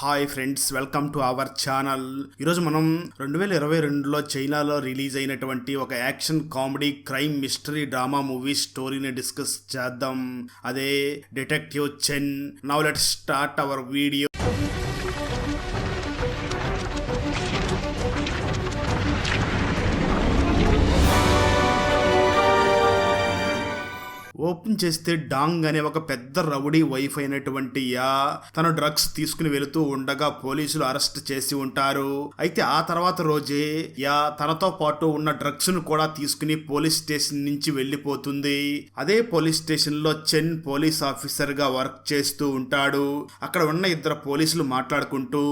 Hi friends welcome to our channel. ఈరోజు మనం రెండు వేల ఇరవై రెండులో చైనాలో రిలీజ్ అయినటువంటి ఒక action comedy crime mystery drama movie స్టోరీని డిస్కస్ చేద్దాం. అదే detective Chen. Now let start our video. Open చేస్తే డాంగ్ అనే ఒక పెద్ద రౌడీ వైఫ్ అయినటువంటి యా తను డ్రగ్స్ తీసుకుని వెళుతూ ఉండగా పోలీసులు అరెస్ట్ చేసి ఉంటారు. అయితే ఆ తర్వాత రోజే యా తనతో పాటు ఉన్న డ్రగ్స్ను కూడా తీసుకుని పోలీస్ స్టేషన్ నుంచి వెళ్ళిపోతుంది. అదే పోలీస్ స్టేషన్లో చెన్ పోలీస్ ఆఫీసర్గా వర్క్ చేస్తూ ఉంటాడు. అక్కడ ఉన్న ఇద్దరు పోలీసులు మాట్లాడుకుంటూ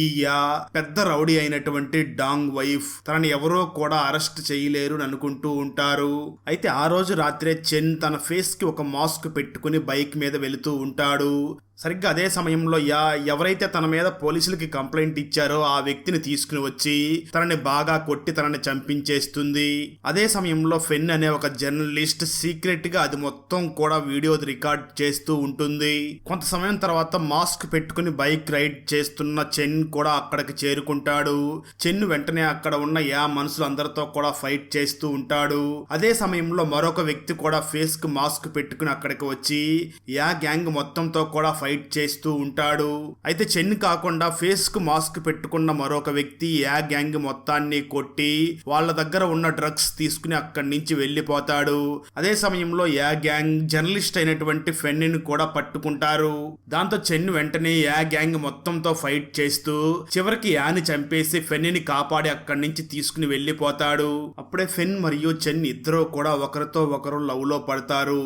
ఈ యా పెద్ద రౌడీ అయినటువంటి డాంగ్ వైఫ్ తనని ఎవరో కూడా అరెస్ట్ చేయలేరు అనుకుంటూ ఉంటారు. అయితే ఆ రోజు రాత్రే చెన్ తన ఫేస్ కి ఒక మాస్క్ పెట్టుకుని బైక్ మీద వెళుతూ ఉంటాడు. సరిగ్గా అదే సమయంలో యా ఎవరైతే తన మీద పోలీసులకి కంప్లైంట్ ఇచ్చారో ఆ వ్యక్తిని తీసుకుని వచ్చి తనని బాగా కొట్టి తనని చంపించేస్తుంది. అదే సమయంలో ఫెన్ అనే ఒక జర్నలిస్ట్ సీక్రెట్గా అది మొత్తం కూడా వీడియో రికార్డ్ చేస్తూ ఉంటుంది. కొంత సమయం తర్వాత మాస్క్ పెట్టుకుని బైక్ రైడ్ చేస్తున్న చెన్ కూడా అక్కడికి చేరుకుంటాడు. చెన్ వెంటనే అక్కడ ఉన్న యా మనుషులు అందరితో కూడా ఫైట్ చేస్తూ ఉంటాడు. అదే సమయంలో మరొక వ్యక్తి కూడా ఫేస్కు మాస్క్ పెట్టుకుని అక్కడికి వచ్చి యా గ్యాంగ్ మొత్తంతో కూడా ఫైట్ చేస్తూ ఉంటాడు. అయితే చెన్ కాకుండా ఫేస్కు మాస్క్ పెట్టుకున్న మరొక వ్యక్తి యా గ్యాంగ్ మొత్తాన్ని కొట్టి వాళ్ళ దగ్గర ఉన్న డ్రగ్స్ తీసుకుని అక్కడి నుంచి వెళ్ళిపోతాడు. అదే సమయంలో యా గ్యాంగ్ జర్నలిస్ట్ అయినటువంటి ఫెన్నిని కూడా పట్టుకుంటారు. దాంతో చెన్ వెంటనే యా గ్యాంగ్ మొత్తంతో ఫైట్ చేస్తూ చివరికి యాని చంపేసి ఫెన్నిని కాపాడి అక్కడి నుంచి తీసుకుని వెళ్ళిపోతాడు. అప్పుడే ఫెన్ మరియు చెన్ ఇద్దరూ కూడా ఒకరితో ఒకరు లవ్లో పడతారు.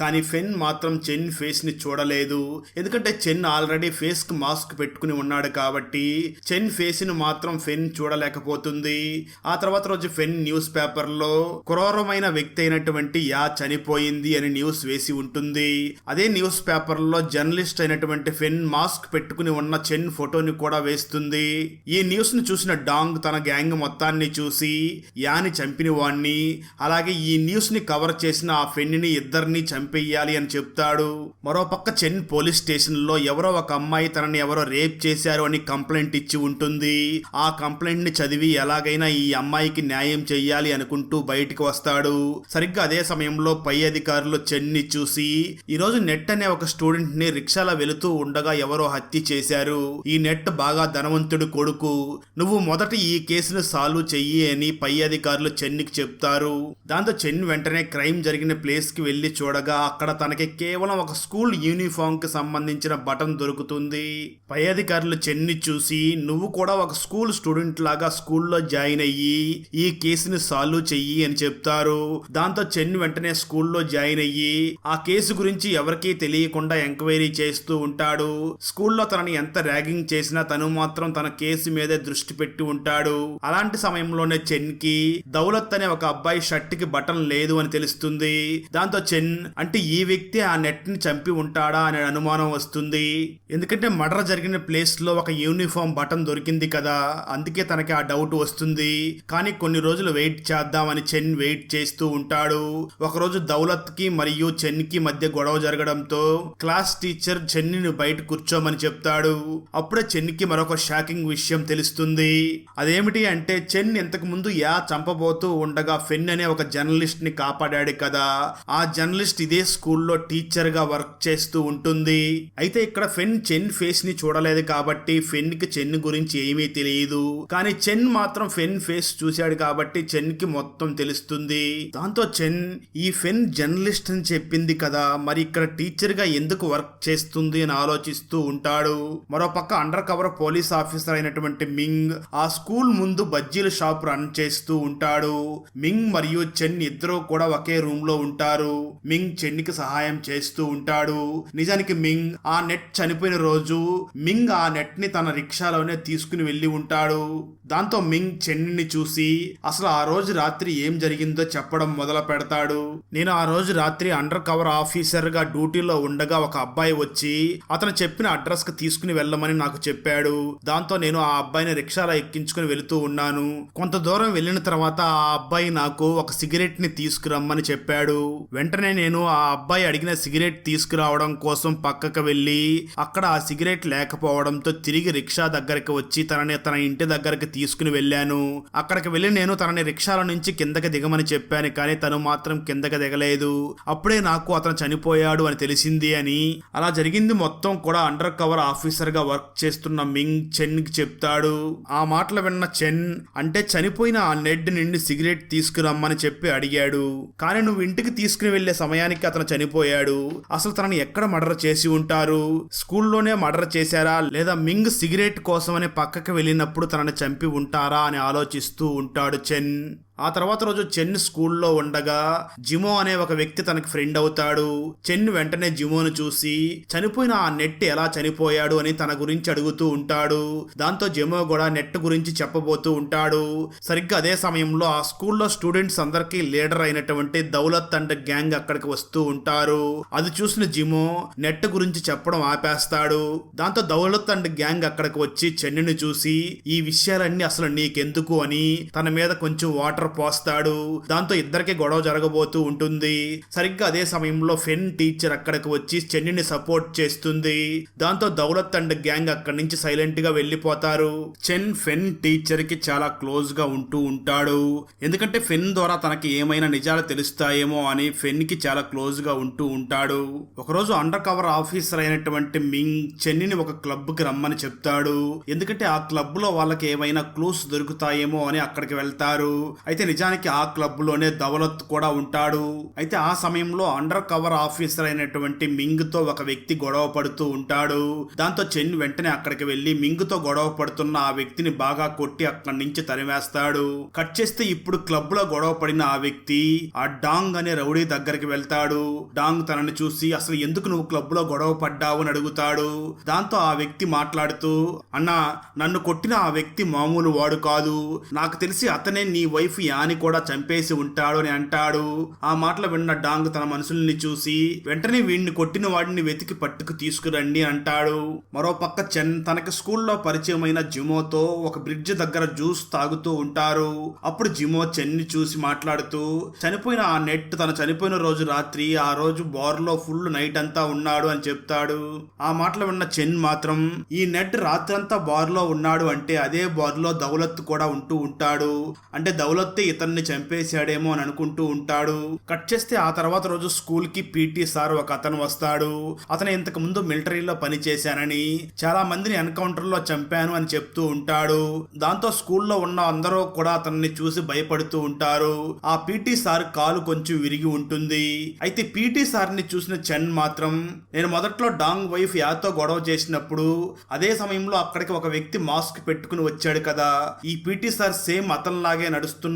కానీ ఫెన్ మాత్రం చెన్ ఫేస్ని చూడలేదు. ఎందుకంటే చెన్ ఆల్రెడీ ఫేస్కి మాస్క్ పెట్టుకుని ఉన్నాడు కాబట్టి చెన్ ఫేస్ని మాత్రం ఫెన్ చూడలేకపోతుంది. ఆ తర్వాత రోజు ఫెన్ న్యూస్ పేపర్లో క్రూరమైన వ్యక్తి అయినటువంటి యా చనిపోయింది అని న్యూస్ వేసి ఉంటుంది. అదే న్యూస్ పేపర్లో జర్నలిస్ట్ అయినటువంటి ఫెన్ మాస్క్ పెట్టుకుని ఉన్న చెన్ ఫోటోని కూడా వేస్తుంది. ఈ న్యూస్ను చూసిన డాంగ్ తన గ్యాంగ్ మొత్తాన్ని చూసి యాని చంపిన వాణ్ణి అలాగే ఈ న్యూస్ని కవర్ చేసిన ఆ ఫెన్ని ఇద్దరిని చంపేయాలి అని చెప్తాడు. మరోపక్క చెన్ పోలీస్ స్టేషన్లో ఎవరో ఒక అమ్మాయి తనని ఎవరో రేప్ చేశారు అని కంప్లైంట్ ఇచ్చి ఉంటుంది. ఆ కంప్లైంట్ని చదివి ఎలాగైనా ఈ అమ్మాయికి న్యాయం చెయ్యాలి అనుకుంటూ బయటికి వస్తాడు. సరిగ్గా అదే సమయంలో పై అధికారులు చెన్ని చూసి ఈ రోజు నెట్ అనే ఒక స్టూడెంట్ని రిక్షాలో వెళుతూ ఉండగా ఎవరో హత్య చేశారు. ఈ నెట్ బాగా ధనవంతుడు కొడుకు. నువ్వు మొదట ఈ కేసును సాల్వ్ చెయ్యి అని పై అధికారులు చెన్నికి చెప్తారు. దాంతో చెన్ వెంటనే క్రైమ్ జరిగిన ప్లేస్కి వెళ్ళి చూడగా అక్కడ తనకి కేవలం ఒక స్కూల్ యూనిఫామ్కి సంబంధించిన బటన్ దొరుకుతుంది. పై అధికారులు చెన్ని చూసి నువ్వు కూడా ఒక స్కూల్ స్టూడెంట్ లాగా స్కూల్లో జాయిన్ అయ్యి ఈ కేసుని సాల్వ్ చెయ్యి అని చెప్తారు. దాంతో చెన్ వెంటనే స్కూల్లో జాయిన్ అయ్యి ఆ కేసు గురించి ఎవరికీ తెలియకుండా ఎంక్వైరీ చేస్తూ ఉంటాడు. స్కూల్లో తనని ఎంత ర్యాగింగ్ చేసినా తను మాత్రం తన కేసు మీదే దృష్టి పెట్టి ఉంటాడు. అలాంటి సమయంలోనే చెన్కి దౌలత్ అనే ఒక అబ్బాయి షర్ట్కి బటన్ లేదు అని తెలుస్తుంది. దాంతో చెన్ అంటే ఈ వ్యక్తి ఆ నెట్ని చంపి ఉంటాడా అనే అనుమానం వస్తుంది. ఎందుకంటే మర్డర్ జరిగిన ప్లేస్లో ఒక యూనిఫామ్ బటన్ దొరికింది కదా అందుకే తనకి ఆ డౌట్ వస్తుంది. కానీ కొన్ని రోజులు వెయిట్ చేద్దామని చెన్ వెయిట్ చేస్తూ ఉంటాడు. ఒకరోజు దౌలత్కి మరియు చెన్కి మధ్య గొడవ జరగడంతో క్లాస్ టీచర్ చెన్నిని బయట కూర్చోమని చెప్తాడు. అప్పుడే చెన్కి మరొక షాకింగ్ విషయం తెలుస్తుంది. అదేమిటి అంటే చెన్ ఇంతకు ముందు యా చంపబోతూ ఉండగా ఫెన్ అనే ఒక జర్నలిస్ట్ని కాపాడాడు కదా. ఆ జర్నలిస్ట్ ఇదే స్కూల్లో టీచర్గా వర్క్ చేస్తూ ఉంటుంది. అయితే ఇక్కడ ఫెన్ చెన్ ఫేస్ని చూడలేదు కాబట్టి ఫెన్కి చెన్ గురించి ఏమీ తెలియదు. కానీ చెన్ మాత్రం ఫెన్ ఫేస్ చూశాడు కాబట్టి చెన్కి మొత్తం తెలుస్తుంది. దాంతో చెన్ ఈ ఫెన్ జర్నలిస్ట్ అని చెప్పింది కదా మరి ఇక్కడ టీచర్గా ఎందుకు వర్క్ చేస్తుంది అని ఆలోచిస్తూ ఉంటాడు. మరోపక్క అండర్ కవర్ పోలీస్ ఆఫీసర్ అయినటువంటి మింగ్ ఆ స్కూల్ ముందు బజ్జీల షాప్ రన్ చేస్తూ ఉంటాడు. మింగ్ మరియు చెన్ ఇద్దరు కూడా ఒకే రూమ్లో ఉంటారు. మింగ్ చెన్నికి సహాయం చేస్తూ ఉంటాడు. నిజానికి మింగ్ ఆ నెట్ చనిపోయిన రోజు మింగ్ ఆ నెట్ని తన రిక్షాలోనే తీసుకుని వెళ్ళి ఉంటాడు. దాంతో మింగ్ చెన్నిని చూసి అసలు ఆ రోజు రాత్రి ఏం జరిగిందో చెప్పడం మొదలు పెడతాడు. నేను ఆ రోజు రాత్రి అండర్ కవర్ ఆఫీసర్గా డ్యూటీలో ఉండగా ఒక అబ్బాయి వచ్చి అతను చెప్పిన అడ్రస్కి తీసుకుని వెళ్ళమని నాకు చెప్పాడు. దాంతో నేను ఆ అబ్బాయిని రిక్షాలో ఎక్కించుకుని వెళుతూ ఉన్నాను. కొంత దూరం వెళ్ళిన తర్వాత ఆ అబ్బాయి నాకు ఒక సిగరెట్ని తీసుకురమ్మని చెప్పాడు. వెంటనే నేను ఆ అబ్బాయి అడిగిన సిగరెట్ తీసుకురావడం కోసం పక్కకు వెళ్ళి అక్కడ ఆ సిగరెట్ లేకపోవడంతో తిరిగి రిక్షా దగ్గరికి వచ్చి తనని తన ఇంటి దగ్గరికి తీసుకుని వెళ్ళాను. అక్కడికి వెళ్ళి నేను తనని రిక్షాల నుంచి కిందకి దిగమని చెప్పాను కానీ తను మాత్రం కిందకి దిగలేదు. అప్పుడే నాకు అతను చనిపోయాడు అని తెలిసింది అని. అలా జరిగింది మొత్తం కూడా అండర్ కవర్ ఆఫీసర్గా వర్క్ చేస్తున్న మింగ్ చెన్కి చెప్తాడు. ఆ మాటలు విన్న చెన్ అంటే చనిపోయిన ఆ నెడ్ నుండి సిగరెట్ తీసుకురమ్మని చెప్పి అడిగాడు. కానీ నువ్వు ఇంటికి తీసుకుని వెళ్ళే సమయానికి అతను చనిపోయాడు. అసలు తనని ఎక్కడ మర్డర్ చేసి ఉంటారు? స్కూల్లోనే మర్డర్ చేశారా? లేదా మింగ్ సిగరెట్ కోసమని పక్కకి వెళ్ళినప్పుడు తనని చంపి ఉంటారా అని ఆలోచిస్తూ ఉంటాడు చెన్. ఆ తర్వాత రోజు చెన్ స్కూల్లో ఉండగా జిమో అనే ఒక వ్యక్తి తనకి ఫ్రెండ్ అవుతాడు. చెన్ వెంటనే జిమోను చూసి చనిపోయిన ఆ నెట్ ఎలా చనిపోయాడు అని తన గురించి అడుగుతూ ఉంటాడు. దాంతో జిమో కూడా నెట్ గురించి చెప్పబోతూ ఉంటాడు. సరిగ్గా అదే సమయంలో ఆ స్కూల్లో స్టూడెంట్స్ అందరికీ లీడర్ అయినటువంటి దౌలత్ అండ్ గ్యాంగ్ అక్కడికి వస్తూ ఉంటారు. అది చూసిన జిమో నెట్ గురించి చెప్పడం ఆపేస్తాడు. దాంతో దౌలత్ అండ్ గ్యాంగ్ అక్కడికి వచ్చి చెన్నుని చూసి ఈ విషయాలన్నీ అసలు నీకెందుకు అని తన మీద కొంచెం వాటర్ పోస్తాడు. దాంతో ఇద్దరికి గొడవ జరగబోతూ ఉంటుంది. సరిగ్గా అదే సమయంలో ఫెన్ టీచర్ అక్కడికి వచ్చి చెన్నిని సపోర్ట్ చేస్తుంది. దాంతో దౌలత్ అండ్ గ్యాంగ్ అక్కడి నుంచి సైలెంట్గా వెళ్ళిపోతారు. చెన్ ఫెన్ టీచర్కి చాలా క్లోజ్గా ఉంటూ ఉంటాడు. ఎందుకంటే ఫెన్ ద్వారా తనకి ఏమైనా నిజాలు తెలుస్తాయేమో అని ఫెన్కి చాలా క్లోజ్గా ఉంటూ ఉంటాడు. ఒకరోజు అండర్ కవర్ ఆఫీసర్ అయినటువంటి మింగ్ చెన్నిని ఒక క్లబ్కి రమ్మని చెప్తాడు. ఎందుకంటే ఆ క్లబ్లో వాళ్ళకి ఏమైనా క్లూస్ దొరుకుతాయేమో అని అక్కడికి వెళ్తారు. అయితే నిజానికి ఆ క్లబ్లోనే దౌలత్ కూడా ఉంటాడు. అయితే ఆ సమయంలో అండర్ కవర్ ఆఫీసర్ అయినటువంటి మింగ్తో ఒక వ్యక్తి గొడవ పడుతూ ఉంటాడు. దాంతో చెన్ వెంటనే అక్కడికి వెళ్ళి మింగ్తో గొడవ పడుతున్న ఆ వ్యక్తిని బాగా కొట్టి అక్కడి నుంచి తరిమేస్తాడు. కట్ చేస్తే ఇప్పుడు క్లబ్లో గొడవ పడిన ఆ వ్యక్తి ఆ డాంగ్ అనే రౌడీ దగ్గరికి వెళ్తాడు. డాంగ్ తనని చూసి అసలు ఎందుకు నువ్వు క్లబ్లో గొడవ పడ్డావు అని అడుగుతాడు. దాంతో ఆ వ్యక్తి మాట్లాడుతూ అన్నా నన్ను కొట్టిన ఆ వ్యక్తి మామూలు వాడు కాదు. నాకు తెలిసి అతనే నీ వైఫ్ యాని కూడా చంపేసి ఉంటాడు అని అంటాడు. ఆ మాటలు విన్న డాంగ్ తన మనుషుల్ని చూసి వెంటనే వీడిని కొట్టిన వాడిని వెతికి పట్టుకు తీసుకురండి అంటాడు. మరో పక్క చెన్ తనకి స్కూల్లో పరిచయమైన జిమోతో ఒక బ్రిడ్జ్ దగ్గర జ్యూస్ తాగుతూ ఉంటారు. అప్పుడు జిమో చెన్ని చూసి మాట్లాడుతూ చనిపోయిన ఆ నెట్ తను చనిపోయిన రోజు రాత్రి ఆ రోజు బార్లో ఫుల్ నైట్ అంతా ఉన్నాడు అని చెప్తాడు. ఆ మాటలు విన్న చెన్ మాత్రం ఈ నెట్ రాత్రంతా బార్లో ఉన్నాడు అంటే అదే బార్లో దౌలత్ కూడా ఉంటూ ఉంటాడు. అంటే దౌలత్ ఇతన్ని చంపేశాడేమో అని అనుకుంటూ ఉంటాడు. కట్ చేస్తే ఆ తర్వాత రోజు స్కూల్కి పీటీ సార్ ఒక అతను వస్తాడు. అతను ఇంతకు ముందు మిలిటరీలో పని చేశానని చాలా మందిని ఎన్కౌంటర్లో చంపాను అని చెప్తూ ఉంటాడు. దాంతో స్కూల్లో ఉన్న అందరూ కూడా అతన్ని చూసి భయపడుతూ ఉంటారు. ఆ పీటీ సార్ కాలు కొంచెం విరిగి ఉంటుంది. అయితే పీటీ సార్ని చూసిన చెన్ మాత్రం నేను మొదట్లో డాంగ్ వైఫ్ యాతో గొడవ చేసినప్పుడు అదే సమయంలో అక్కడికి ఒక వ్యక్తి మాస్క్ పెట్టుకుని వచ్చాడు కదా. ఈ పీటీ సార్ సేమ్ అతనిలాగే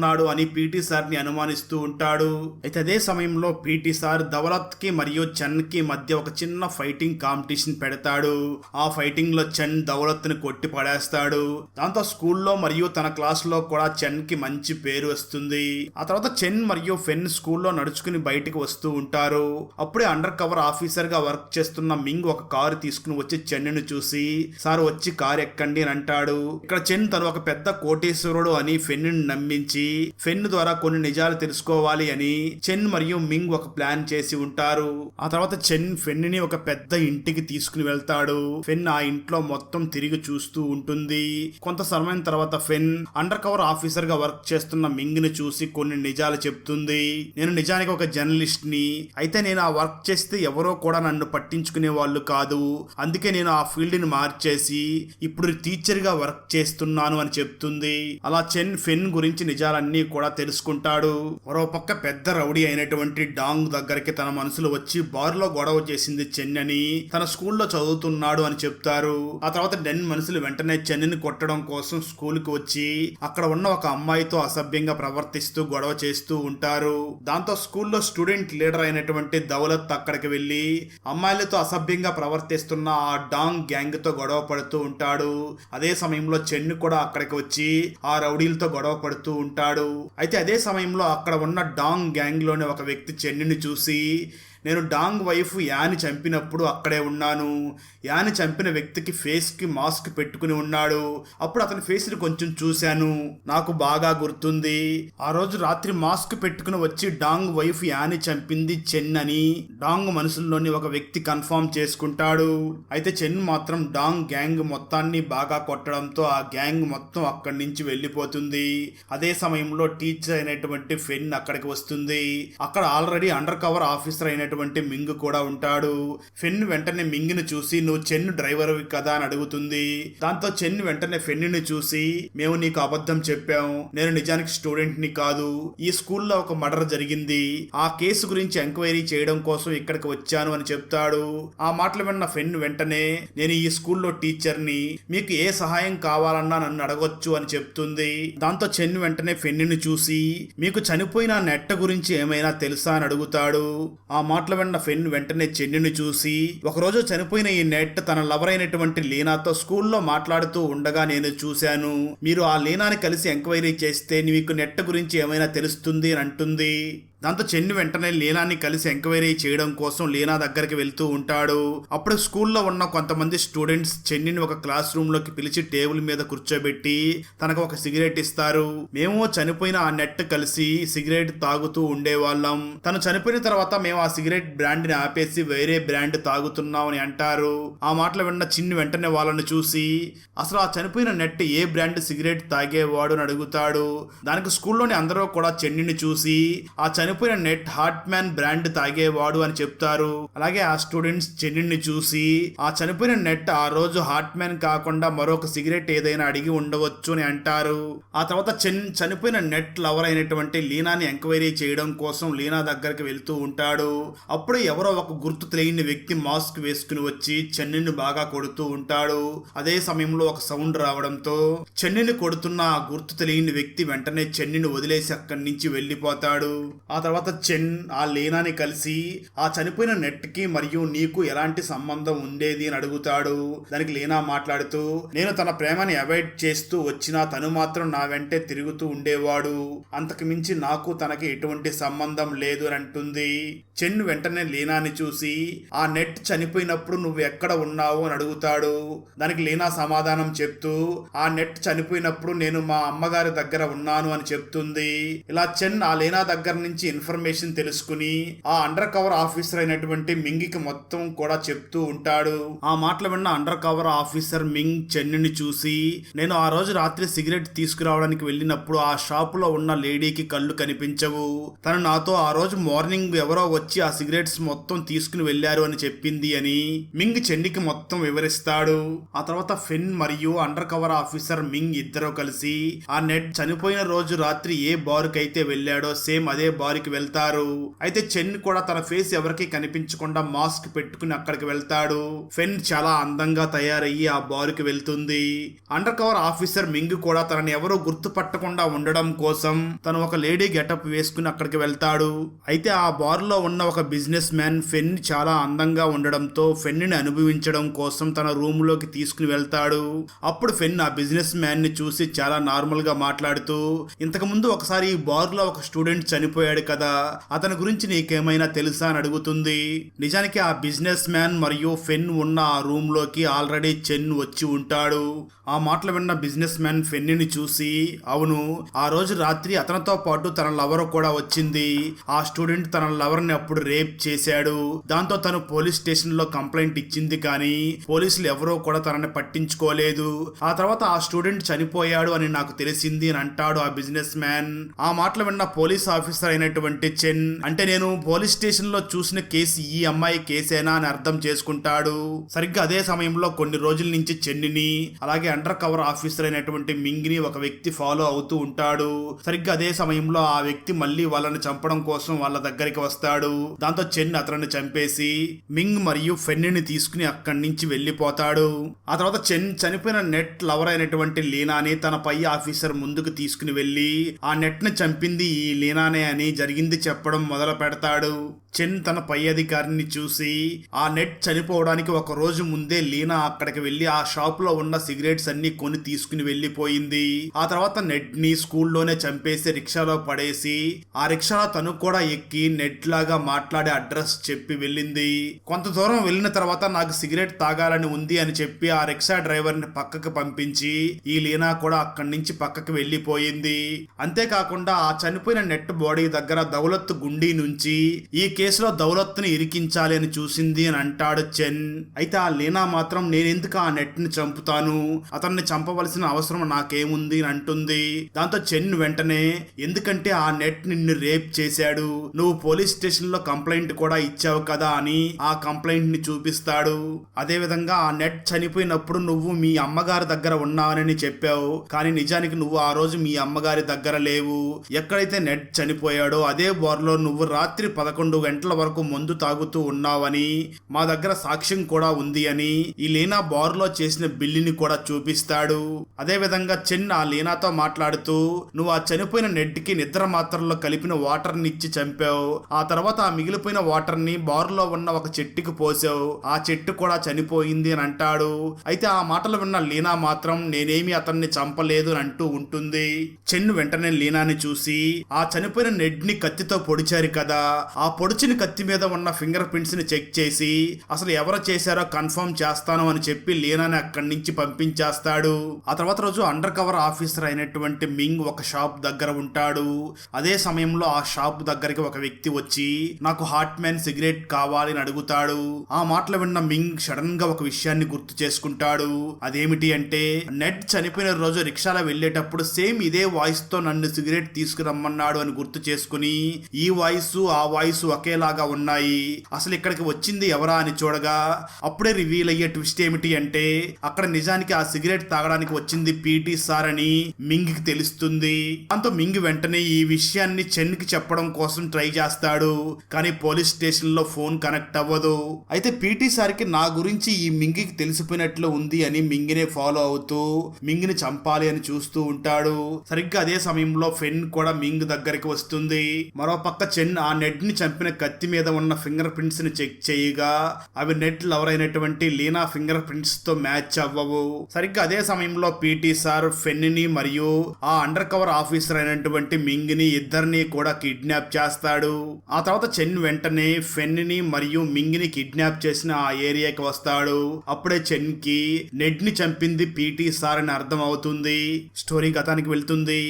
చేస్తున్నాడు అని పీటీ సార్ని అనుమానిస్తూ ఉంటాడు. అయితే అదే సమయంలో పీటీ సార్ దవలత్కి మరియు చన్కి మధ్య ఒక చిన్న ఫైటింగ్ కాంపిటీషన్ పెడతాడు. ఆ ఫైటింగ్లో చన్ దవలత్ని కొట్టి పడేస్తాడు. దాంతో స్కూల్లో మరియు తన క్లాస్లో కూడా చెన్కి మంచి పేరు వస్తుంది. ఆ తర్వాత చెన్ మరియు ఫెన్ స్కూల్లో నడుచుకుని బయటికి వస్తూ ఉంటారు. అప్పుడే అండర్ కవర్ ఆఫీసర్గా వర్క్ చేస్తున్న మింగ్ ఒక కారు తీసుకుని వచ్చి చెన్నును చూసి సార్ వచ్చి కారు ఎక్కండి అని అంటాడు. ఇక్కడ చెన్ తను ఒక పెద్ద కోటేశ్వరుడు అని ఫెన్ నమ్మించి ఫెన్ ద్వారా కొన్ని నిజాలు తెలుసుకోవాలి అని చెన్ మరియు మింగ్ ఒక ప్లాన్ చేసి ఉంటారు. ఆ తర్వాత చెన్ ఫెన్ని ఒక పెద్ద ఇంటికి తీసుకుని వెళ్తాడు. ఫెన్ ఆ ఇంట్లో మొత్తం తిరిగి చూస్తూ ఉంటుంది. కొంత సమయం తర్వాత ఫెన్ అండర్ కవర్ ఆఫీసర్గా వర్క్ చేస్తున్న మింగ్ని చూసి కొన్ని నిజాలు చెప్తుంది. నేను నిజానికి ఒక జర్నలిస్ట్ని అయితే నేను ఆ వర్క్ చేస్తే ఎవరో కూడా నన్ను పట్టించుకునే వాళ్ళు కాదు. అందుకే నేను ఆ ఫీల్డ్ని మార్చేసి ఇప్పుడు టీచర్గా వర్క్ చేస్తున్నాను అని చెప్తుంది. అలా చెన్ ఫెన్ గురించి నిజాలన్నీ కూడా తెలుసుకుంటాడు. మరోపక్క పెద్ద రౌడీ అయినటువంటి డాంగ్ దగ్గరికి తన మనసులో వచ్చి బార్లో గొడవ చేసింది చెన్ అని తన స్కూల్లో చదువుతున్నాడు అని చెప్తారు. ఆ తర్వాత డెన్ మనుషులు వెంటనే చెన్నెని కొట్టడం కోసం స్కూల్కి వచ్చి అక్కడ ఉన్న ఒక అమ్మాయితో అసభ్యంగా ప్రవర్తిస్తూ గొడవ చేస్తూ ఉంటారు. దాంతో స్కూల్లో స్టూడెంట్ లీడర్ అయినటువంటి దౌలత్ అక్కడికి వెళ్ళి అమ్మాయిలతో అసభ్యంగా ప్రవర్తిస్తున్న ఆ డాంగ్ గ్యాంగ్తో గొడవ పడుతూ ఉంటాడు. అదే సమయంలో చెన్ను కూడా అక్కడికి వచ్చి ఆ రౌడీలతో గొడవ పడుతూ ఉంటాడు. అయితే అదే సమయంలో అక్కడ ఉన్న డాంగ్ గ్యాంగ్లోని ఒక వ్యక్తి చెన్నుని చూసి నేను డాంగ్ వైఫ్ యాని చంపినప్పుడు అక్కడే ఉన్నాను. యాని చంపిన వ్యక్తికి ఫేస్కి మాస్క్ పెట్టుకుని ఉన్నాడు. అప్పుడు అతని ఫేస్ని కొంచెం చూశాను. నాకు బాగా గుర్తుంది. ఆ రోజు రాత్రి మాస్క్ పెట్టుకుని వచ్చి డాంగ్ వైఫ్ యాని చంపింది చెన్ అని డాంగ్ మనసులోని ఒక వ్యక్తి కన్ఫర్మ్ చేసుకుంటాడు. అయితే చెన్ మాత్రం డాంగ్ గ్యాంగ్ మొత్తాన్ని బాగా కొట్టడంతో ఆ గ్యాంగ్ మొత్తం అక్కడి నుంచి వెళ్ళిపోతుంది. అదే సమయంలో టీచర్ అయినటువంటి ఫెన్ అక్కడికి వస్తుంది. అక్కడ ఆల్రెడీ అండర్ కవర్ ఆఫీసర్ అయినటువంటి మింగ్ కూడా ఉంటాడు. ఫెన్ వెంటనే మింగ్ని చూసి నువ్వు చెన్ డ్రైవర్ కదా అని అడుగుతుంది. దాంతో చెన్ వెంటనే ఫెన్నుని చూసి మేము నీకు అబద్ధం చెప్పాం. నేను నిజానికి స్టూడెంట్ని కాదు. ఈ స్కూల్లో ఒక మర్డర్ జరిగింది. ఆ కేసు గురించి ఎంక్వైరీ చేయడం కోసం ఇక్కడికి వచ్చాను అని చెప్తాడు. ఆ మాటలు విన్న ఫెన్ వెంటనే నేను ఈ స్కూల్లో టీచర్ని. మీకు ఏ సహాయం కావాలన్నా నన్ను అడగొచ్చు అని చెప్తుంది. దాంతో చెన్ వెంటనే ఫెన్నుని చూసి మీకు చనిపోయిన నెట్ట గురించి ఏమైనా తెలుసా అని అడుగుతాడు. ఆ మాట మాటలు విన్న ఫెన్ వెంటనే చెన్నుని చూసి ఒకరోజు చనిపోయిన ఈ నెట్ తన లవర్ అయినటువంటి లీనాతో స్కూల్లో మాట్లాడుతూ ఉండగా నేను చూశాను. మీరు ఆ లీనాని కలిసి ఎంక్వైరీ చేస్తే మీకు నెట్ గురించి ఏమైనా తెలుస్తుంది అని అంటుంది. దాంతో చెన్ను వెంటనే లీనాని కలిసి ఎంక్వైరీ చేయడం కోసం లీనా దగ్గరికి వెళ్తూ ఉంటాడు. అప్పుడు స్కూల్లో ఉన్న కొంతమంది స్టూడెంట్స్ చెన్నిని ఒక క్లాస్ రూమ్లోకి పిలిచి టేబుల్ మీద కూర్చోబెట్టి తనకు ఒక సిగరెట్ ఇస్తారు. మేము చనిపోయిన ఆ నెట్ కలిసి సిగరెట్ తాగుతూ ఉండేవాళ్ళం. తను చనిపోయిన తర్వాత మేము ఆ సిగరెట్ బ్రాండ్ని ఆపేసి వేరే బ్రాండ్ తాగుతున్నాం అని అంటారు. ఆ మాటలు విన్న చిన్ని వెంటనే వాళ్ళని చూసి అసలు ఆ చనిపోయిన నెట్ ఏ బ్రాండ్ సిగరెట్ తాగేవాడు? అని అడుగుతాడు. దానికి స్కూల్లోని అందరూ కూడా చెన్నిని చూసి ఆ చనిపోయిన నెట్ హార్ట్ మ్యాన్ బ్రాండ్ తాగేవాడు అని చెప్తారు. అలాగే ఆ స్టూడెంట్స్ చెన్నిని చూసి ఆ చనిపోయిన నెట్ ఆ రోజు హార్ట్ మ్యాన్ కాకుండా మరొక సిగరెట్ ఏదైనా అడిగి ఉండవచ్చు అని అంటారు. ఆ తర్వాత చెన్ చనిపోయిన నెట్ లవర్ అయినటువంటి లీనాని ఎంక్వైరీ చేయడం కోసం లీనా దగ్గరికి వెళ్తూ ఉంటాడు. అప్పుడు ఎవరో ఒక గుర్తు తెలియని వ్యక్తి మాస్క్ వేసుకుని వచ్చి చెన్నిని బాగా కొడుతూ ఉంటాడు. అదే సమయంలో ఒక సౌండ్ రావడంతో చెన్నిని కొడుతున్న ఆ గుర్తు తెలియని వ్యక్తి వెంటనే చెన్నిని వదిలేసి అక్కడి నుంచి వెళ్ళిపోతాడు. ఆ ఆ తర్వాత చెన్ ఆ లీనాని కలిసి ఆ చనిపోయిన నెట్కి మరియు నీకు ఎలాంటి సంబంధం ఉండేది అని అడుగుతాడు. దానికి లీనా మాట్లాడుతూ నేను తన ప్రేమని అవాయిడ్ చేస్తూ వచ్చినా తను మాత్రం నా వెంటే తిరుగుతూ ఉండేవాడు. అంతకు మించి నాకు తనకి ఎటువంటి సంబంధం లేదు అని అంటుంది. చెన్ వెంటనే లీనాని చూసి ఆ నెట్ చనిపోయినప్పుడు నువ్వు ఎక్కడ ఉన్నావు? అని అడుగుతాడు. దానికి లీనా సమాధానం చెప్తూ ఆ నెట్ చనిపోయినప్పుడు నేను మా అమ్మగారి దగ్గర ఉన్నాను అని చెప్తుంది. ఇలా చెన్ ఆ లీనా దగ్గర నుంచి ఇన్ఫర్మేషన్ తెలుసుకుని ఆ అండర్ కవర్ ఆఫీసర్ అయినటువంటి మింగికి మొత్తం కూడా చెప్తూ ఉంటాడు. ఆ మాటలు విన్న అండర్ కవర్ ఆఫీసర్ మింగ్ చెన్నుని చూసి నేను ఆ రోజు రాత్రి సిగరెట్ తీసుకురావడానికి వెళ్ళినప్పుడు ఆ షాపులో ఉన్న లేడీకి కళ్ళు కనిపించవు. తను నాతో ఆ రోజు మార్నింగ్ ఎవరో వచ్చి ఆ సిగరెట్స్ మొత్తం తీసుకుని వెళ్ళారు అని చెప్పింది అని మింగ్ చెన్నికి మొత్తం వివరిస్తాడు. ఆ తర్వాత ఫెన్ మరియు అండర్ కవర్ ఆఫీసర్ మింగ్ ఇద్దరు కలిసి ఆ నెట్ చనిపోయిన రోజు రాత్రి ఏ బారుకి అయితే వెళ్ళాడో సేమ్ అదే వారికి వెళ్తారు. అయితే చెన్ కూడా తన ఫేస్ ఎవరికి కనిపించకుండా మాస్క్ పెట్టుకుని అక్కడికి వెళ్తాడు. ఫెన్ చాలా అందంగా తయారయ్యి ఆ బారుకి వెళ్తుంది. అండర్ కవర్ ఆఫీసర్ మింగ్ కూడా తనని ఎవరో గుర్తుపట్టకుండా ఉండడం కోసం తను ఒక లేడీ గెటప్ వేసుకుని అక్కడికి వెళ్తాడు. అయితే ఆ బార్లో ఉన్న ఒక బిజినెస్ మ్యాన్ ఫెన్ చాలా అందంగా ఉండడంతో ఫెన్ని అనుభవించడం కోసం తన రూమ్లోకి తీసుకుని వెళ్తాడు. అప్పుడు ఫెన్ ఆ బిజినెస్ మ్యాన్ని చూసి చాలా నార్మల్గా మాట్లాడుతూ ఇంతకు ముందు ఒకసారి ఈ బార్లో ఒక స్టూడెంట్ చనిపోయాడు కదా. అతని గురించి నీకేమైనా తెలుసా అని అడుగుతుంది. నిజానికి ఆ బిజినెస్ మ్యాన్ మరియు ఫెన్ ఉన్న ఆ రూమ్లోకి ఆల్రెడీ చెన్ వచ్చి ఉంటాడు. ఆ మాటలు విన్న బిజినెస్ మ్యాన్ ఫెన్నిని చూసి అవును ఆ రోజు రాత్రి అతనితో పాటు తన లవర్ కూడా వచ్చింది. ఆ స్టూడెంట్ తన లవర్ని అప్పుడు రేప్ చేశాడు. దాంతో తను పోలీస్ స్టేషన్లో కంప్లైంట్ ఇచ్చింది కానీ పోలీసులు ఎవరో కూడా తనని పట్టించుకోలేదు. ఆ తర్వాత ఆ స్టూడెంట్ చనిపోయాడు అని నాకు తెలిసింది అని అంటాడు ఆ బిజినెస్ మ్యాన్. ఆ మాటలు విన్న పోలీస్ ఆఫీసర్ అయినటువంటి చెన్ అంటే నేను పోలీస్ స్టేషన్లో చూసిన కేసు ఈ అమ్మాయి కేసేనా అని అర్థం చేసుకుంటాడు. సరిగ్గా అదే సమయంలో కొన్ని రోజుల నుంచి చెన్నిని అలాగే అండర్ కవర్ ఆఫీసర్ అయినటువంటి మింగిని ఒక వ్యక్తి ఫాలో అవుతూ ఉంటాడు. సరిగ్గా అదే సమయంలో ఆ వ్యక్తి మళ్ళీ వాళ్ళని చంపడం కోసం వాళ్ళ దగ్గరికి వస్తాడు. దాంతో చెన్ అతన్ని చంపేసి మింగ్ మరియు ఫెన్నిని తీసుకుని అక్కడి నుంచి వెళ్ళిపోతాడు. ఆ తర్వాత చెన్ చనిపోయిన నెట్ లవర్ అయినటువంటి లీనాని తన పై ఆఫీసర్ ముందుకు తీసుకుని వెళ్ళి ఆ నెట్ని చంపింది ఈ లీనానే అని జరిగింది చెప్పడం మొదలు పెడతాడు. చెన్ తన పై అధికారిని చూసి ఆ నెట్ చనిపోవడానికి ఒక రోజు ముందే లీనా అక్కడికి వెళ్ళి ఆ షాప్లో ఉన్న సిగరెట్స్ అన్ని కొని తీసుకుని వెళ్ళిపోయింది ఆ తర్వాత నెట్ని స్కూల్లోనే చంపేసి రిక్షాలో పడేసి ఆ రిక్షాలో తను కూడా ఎక్కి నెట్ లాగా మాట్లాడే అడ్రస్ చెప్పి వెళ్ళింది. కొంత దూరం వెళ్ళిన తర్వాత నాకు సిగరెట్ తాగాలని ఉంది అని చెప్పి ఆ రిక్షా డ్రైవర్ని పక్కకు పంపించి ఈ లీనా కూడా అక్కడి నుంచి పక్కకు వెళ్ళిపోయింది అంతేకాకుండా ఆ చనిపోయిన నెట్ బాడీ దగ్గర దౌలత్ గుండీ నుంచి ఈ కేసులో దౌలత్ని ఇరికించాలి అని చూసింది అని అంటాడు చెన్. అయితే ఆ లీనా మాత్రం నేనెందుకు ఆ నెట్ని చంపుతాను? అతన్ని చంపవలసిన అవసరం నాకేముంది అని అంటుంది. దాంతో చెన్ వెంటనే ఎందుకంటే ఆ నెట్ నిన్ను రేప్ చేశాడు. నువ్వు పోలీస్ స్టేషన్లో కంప్లైంట్ కూడా ఇచ్చావు కదా అని ఆ కంప్లైంట్ని చూపిస్తాడు. అదే విధంగా ఆ నెట్ చనిపోయినప్పుడు నువ్వు మీ అమ్మగారి దగ్గర ఉన్నావని చెప్పావు. కానీ నిజానికి నువ్వు ఆ రోజు మీ అమ్మగారి దగ్గర లేవు. ఎక్కడైతే నెట్ చనిపోయాడో అదే బోర్లో నువ్వు రాత్రి పదకొండు గంటల వరకు మందు తాగుతూ ఉన్నావని మా దగ్గర సాక్ష్యం కూడా ఉంది అని ఈ లీనా బార్లో చేసిన బిల్లుని కూడా చూపిస్తాడు. అదే విధంగా చెన్ ఆ లీనాతో మాట్లాడుతూ నువ్వు ఆ చనిపోయిన నెట్కి నిద్ర మాత్రల్లో కలిపిన వాటర్ని ఇచ్చి చంపావు. ఆ తర్వాత ఆ మిగిలిపోయిన వాటర్ని బార్లో ఉన్న ఒక చెట్టుకి పోసావు. ఆ చెట్టు కూడా చనిపోయింది అని అంటాడు. అయితే ఆ మాటలు విన్న లీనా మాత్రం నేనేమి అతన్ని చంపలేదు అని అంటూ ఉంటుంది. చెన్ను వెంటనే లీనాని చూసి ఆ చనిపోయిన నెడ్ని కత్తితో పొడిచారు కదా. ఆ పొడి పొడిచిన కత్తి మీద ఉన్న ఫింగర్ ప్రింట్స్ని చెక్ చేసి అసలు ఎవరు చేశారో కన్ఫర్మ్ చేస్తాను అని చెప్పి లీనాని అక్కడి నుంచి పంపించేస్తాడు. ఆ తర్వాత రోజు అండర్ కవర్ ఆఫీసర్ అయినటువంటి మింగ్ ఒక షాప్ దగ్గర ఉంటాడు. అదే సమయంలో ఆ షాప్ దగ్గరికి ఒక వ్యక్తి వచ్చి నాకు హాట్ మ్యాన్ సిగరెట్ కావాలి అని అడుగుతాడు. ఆ మాటలు విన్న మింగ్ సడన్గా ఒక విషయాన్ని గుర్తు చేసుకుంటాడు. అదేమిటి అంటే నెట్ చనిపోయిన రోజు రిక్షాలో వెళ్ళేటప్పుడు సేమ్ ఇదే వాయిస్తో నన్ను సిగరెట్ తీసుకురమ్మన్నాడు అని గుర్తు చేసుకుని ఈ వాయిస్ ఆ వాయిస్ ఒకేలాగా ఉన్నాయి. అసలు ఇక్కడికి వచ్చింది ఎవరా అని చూడగా అప్పుడే రివీల్ అయ్యే ట్విస్ట్ ఏమిటి అంటే అక్కడ నిజానికి ఆ సిగరెట్ తాగడానికి వచ్చింది పీటీ సార్ అని మింగ్కి తెలుస్తుంది. దాంతో మింగ్ వెంటనే ఈ విషయాన్ని చెన్కి చెప్పడం కోసం ట్రై చేస్తాడు. కానీ పోలీస్ స్టేషన్లో ఫోన్ కనెక్ట్ అవ్వదు. అయితే పీటీ సార్కి నా గురించి ఈ మింగికి తెలిసిపోయినట్లు ఉంది అని మింగినే ఫాలో అవుతూ మింగిని చంపాలి అని చూస్తూ ఉంటాడు. సరిగ్గా అదే సమయంలో ఫెన్ కూడా మింగ్ దగ్గరికి వస్తుంది. మరో పక్క చెన్ ఆ నెట్ని చంపిన కత్తి మీద ఉన్న ఫింగర్ ప్రింట్స్ని చెక్ చేయగా అవి నెట్ లవర్ అయినటువంటి లీనా ఫింగర్ ప్రింట్స్తో మ్యాచ్ అవ్వవు. సరిగ్గా అదే సమయంలో పీటీ సార్ ఫెన్నిని మరియు ఆ అండర్ కవర్ ఆఫీసర్ అయినటువంటి మింగ్ని ఇద్దరిని కూడా కిడ్నాప్ చేస్తాడు. ఆ తర్వాత చెన్ వెంటనే ఫెన్నిని మరియు మింగ్ని కిడ్నాప్ చేసిన ఆ ఏరియాకి వస్తాడు. అప్పుడే చెన్కి నెడ్ని చంపింది పీటీ సార్ అని అర్థం అవుతుంది స్టోరీ గతానికి వెళ్తుంది.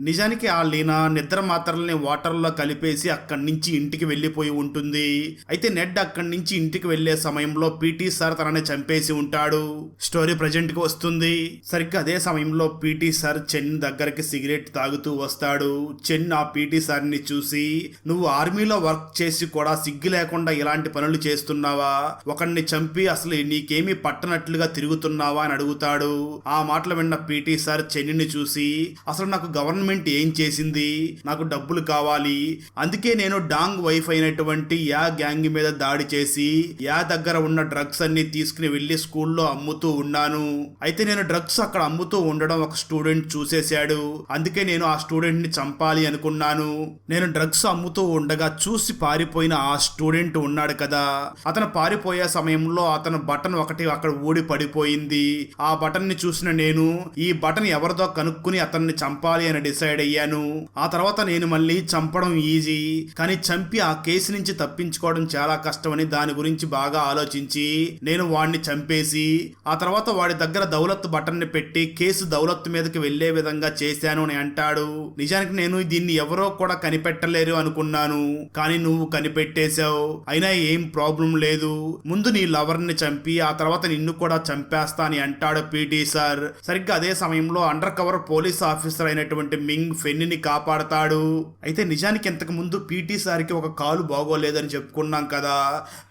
నిజానికి ఆ లీనా నిద్ర మాత్రల్ని వాటర్లో కలిపేసి అక్కడి నుంచి ఇంటికి వెళ్ళిపోయి ఉంటుంది. అయితే నెడ్ అక్కడి నుంచి ఇంటికి వెళ్ళే సమయంలో పీటీ సార్ తనని చంపేసి ఉంటాడు. స్టోరీ ప్రజెంట్కి వస్తుంది. సరిగ్గా అదే సమయంలో పీటీ సార్ చెన్ దగ్గరికి సిగరెట్ తాగుతూ వస్తాడు. చెన్ ఆ పీటీ సార్ని చూసి నువ్వు ఆర్మీలో వర్క్ చేసి కూడా సిగ్గు లేకుండా ఇలాంటి పనులు చేస్తున్నావా? ఒకరిని చంపి అసలు నీకేమీ పట్టనట్లుగా తిరుగుతున్నావా? అని అడుగుతాడు. ఆ మాటలు విన్న పీటీ సార్ చెన్నిని చూసి అసలు నాకు గవర్నమెంట్ గవర్నమెంట్ ఏం చేసింది? నాకు డబ్బులు కావాలి. అందుకే నేను డాంగ్ వైఫ్ అయినటువంటి యా గ్యాంగ్ మీద దాడి చేసి యా దగ్గర ఉన్న డ్రగ్స్ అన్ని తీసుకుని వెళ్ళి స్కూల్లో అమ్ముతూ ఉన్నాను. అయితే నేను డ్రగ్స్ అక్కడ అమ్ముతూ ఉండడం ఒక స్టూడెంట్ చూసేశాడు. అందుకే నేను ఆ స్టూడెంట్ని చంపాలి అనుకున్నాను. నేను డ్రగ్స్ అమ్ముతూ ఉండగా చూసి పారిపోయిన ఆ స్టూడెంట్ ఉన్నాడు కదా. అతను పారిపోయే సమయంలో అతను బటన్ ఒకటి అక్కడ ఊడి పడిపోయింది. ఆ బటన్ని చూసిన నేను ఈ బటన్ ఎవరిదో కనుక్కుని అతన్ని చంపాలి అని డిసైడ్ అయ్యాను ఆ తర్వాత నేను మళ్ళీ చంపడం ఈజీ. కానీ చంపి ఆ కేసు నుంచి తప్పించుకోవడం చాలా కష్టమని దాని గురించి బాగా ఆలోచించి నేను వాడిని చంపేసి ఆ తర్వాత వాడి దగ్గర దౌలత్ బటన్ని పెట్టి కేసు దౌలత్ మీదకి వెళ్ళే విధంగా చేశాను అని అంటాడు. నిజానికి నేను దీన్ని ఎవరో కూడా కనిపెట్టలేరు అనుకున్నాను. కానీ నువ్వు కనిపెట్టేశావు. అయినా ఏం ప్రాబ్లం లేదు. ముందు నీ లవర్ని చంపి ఆ తర్వాత నిన్ను కూడా చంపేస్తా అని అంటాడు పీటీ సార్. సరిగ్గా అదే సమయంలో అండర్ కవర్ పోలీస్ ఆఫీసర్ అయినటువంటి మింగ్ ఫెన్నిని కాపాడతాడు. అయితే నిజానికి ఇంతకు ముందు పీటీ సార్కి ఒక కాలు బాగోలేదని చెప్పుకున్నాం కదా.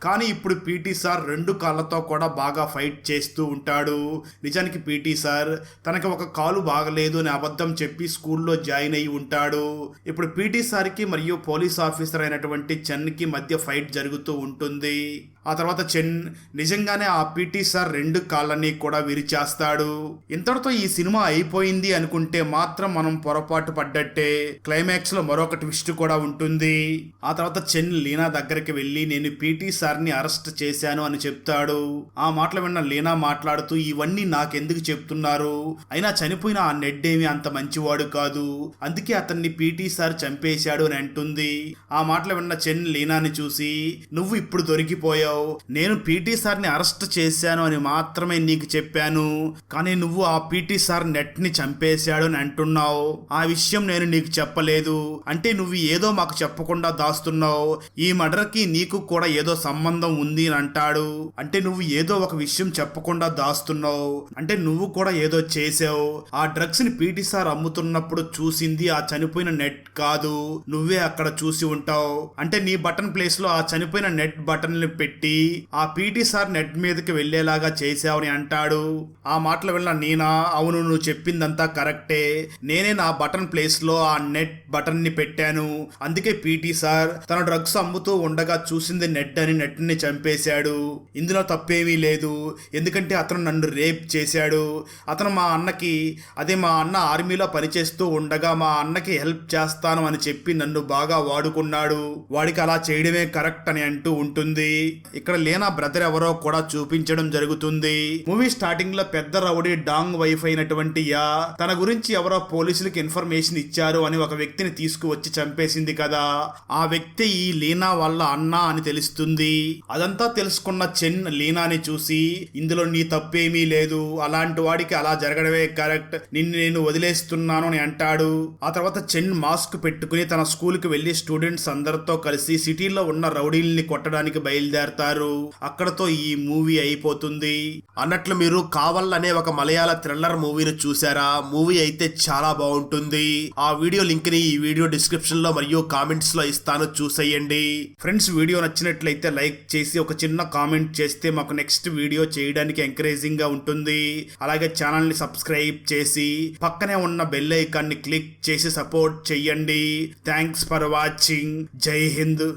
కానీ ఇప్పుడు పీటీ సార్ రెండు కాళ్ళతో కూడా బాగా ఫైట్ చేస్తూ ఉంటాడు. నిజానికి పీటీ సార్ తనకి ఒక కాలు బాగలేదు అని అబద్ధం చెప్పి స్కూల్లో జాయిన్ అయి ఉంటాడు. ఇప్పుడు పీటీ సార్కి మరియు పోలీస్ ఆఫీసర్ అయినటువంటి చెన్కి మధ్య ఫైట్ జరుగుతూ ఉంటుంది. ఆ తర్వాత చెన్ నిజంగానే ఆ పిటి సార్ రెండు కాళ్ళని కూడా విరిచేస్తాడు. ఇంతటితో ఈ సినిమా అయిపోయింది అనుకుంటే మాత్రం మనం పొరపాటు పడ్డట్టే. క్లైమాక్స్లో మరొక ట్విస్ట్ కూడా ఉంటుంది. ఆ తర్వాత చెన్ లీనా దగ్గరికి వెళ్ళి నేను పిటి సార్ని అరెస్ట్ చేశాను అని చెప్తాడు. ఆ మాటలు విన్న లీనా మాట్లాడుతూ ఇవన్నీ నాకెందుకు చెప్తున్నారు? అయినా చనిపోయిన ఆ నెడ్ ఏమి అంత మంచివాడు కాదు. అందుకే అతన్ని పిటి సార్ చంపేశాడు అని అంటుంది. ఆ మాటలు విన్న చెన్ లీనాని చూసి నువ్వు ఇప్పుడు దొరికిపోయావు. నేను పీటీ సార్ని అరెస్ట్ చేశాను అని మాత్రమే నీకు చెప్పాను. కానీ నువ్వు ఆ పీటీ సార్ నెట్ని చంపేశాడు అని అంటున్నావు. ఆ విషయం నేను నీకు చెప్పలేదు. అంటే నువ్వు ఏదో మాకు చెప్పకుండా దాస్తున్నావు. ఈ మర్డర్కి నీకు కూడా ఏదో సంబంధం ఉంది అని అంటాడు. అంటే నువ్వు ఏదో ఒక విషయం చెప్పకుండా దాస్తున్నావు. అంటే నువ్వు కూడా ఏదో చేసావు ఆ డ్రగ్స్ని పీటీ సార్ అమ్ముతున్నప్పుడు చూసింది ఆ చనిపోయిన నెట్ కాదు. నువ్వే అక్కడ చూసి ఉంటావు. అంటే నీ బటన్ ప్లేస్లో ఆ చనిపోయిన నెట్ బటన్ని పెట్టి ఆ పీటీ సార్ నెట్ మీదకి వెళ్ళేలాగా చేసావని అంటాడు. ఆ మాటలు విన్న నేనా అవును నువ్వు చెప్పిందంతా కరెక్టే. నేనే నా బటన్ ప్లేస్లో ఆ నెట్ బటన్ని పెట్టాను. అందుకే పీటీ సార్ తన డ్రగ్స్ అమ్ముతూ ఉండగా చూసింది నెట్ అని నెట్ని చంపేశాడు. ఇందులో తప్పేమీ లేదు. ఎందుకంటే అతను నన్ను రేప్ చేశాడు. అతను మా అన్నకి అదే మా అన్న ఆర్మీలో పనిచేస్తూ ఉండగా మా అన్నకి హెల్ప్ చేస్తాను అని చెప్పి నన్ను బాగా వాడుకున్నాడు. వాడికి అలా చేయడమే కరెక్ట్ అని అంటూ ఉంటుంది. ఇక్కడ లేనా బ్రదర్ ఎవరో కూడా చూపించడం జరుగుతుంది. మూవీ స్టార్టింగ్లో పెద్ద రౌడీ డాంగ్ వైఫ్ అయినటువంటి యా తన గురించి ఎవరో పోలీసులకు ఇన్ఫర్మేషన్ ఇచ్చారు అని ఒక వ్యక్తిని తీసుకువచ్చి చంపేసింది కదా. ఆ వ్యక్తి ఈ లీనా వాళ్ళ అన్న అని తెలుస్తుంది. అదంతా తెలుసుకున్న చెన్ లీనాని చూసి ఇందులో నీ తప్పేమీ లేదు. అలాంటి వాడికి అలా జరగడమే కరెక్ట్. నిన్ను నేను వదిలేస్తున్నాను అని అంటాడు. ఆ తర్వాత చెన్ మాస్క్ పెట్టుకుని తన స్కూల్కి వెళ్ళి స్టూడెంట్స్ అందరితో కలిసి సిటీలో ఉన్న రౌడీల్ని కొట్టడానికి చెప్తారు అక్కడతో ఈ మూవీ అయిపోతుంది. అన్నట్లు మీరు కావల్ అనే ఒక మలయాళ థ్రిల్లర్ మూవీని చూసారా మూవీ అయితే చాలా బాగుంటుంది. ఆ వీడియో లింక్ని ఈ వీడియో డిస్క్రిప్షన్లో మరియు కామెంట్స్లో ఇస్తాను. చూసేయండి. ఫ్రెండ్స్ వీడియో నచ్చినట్లయితే లైక్ చేసి ఒక చిన్న కామెంట్ చేస్తే మాకు నెక్స్ట్ వీడియో చేయడానికి ఎంకరేజింగ్గా ఉంటుంది. అలాగే ఛానల్ని సబ్స్క్రైబ్ చేసి పక్కనే ఉన్న బెల్ ఐకాన్ని క్లిక్ చేసి సపోర్ట్ చెయ్యండి థ్యాంక్స్ ఫర్ వాచింగ్. జై హింద్.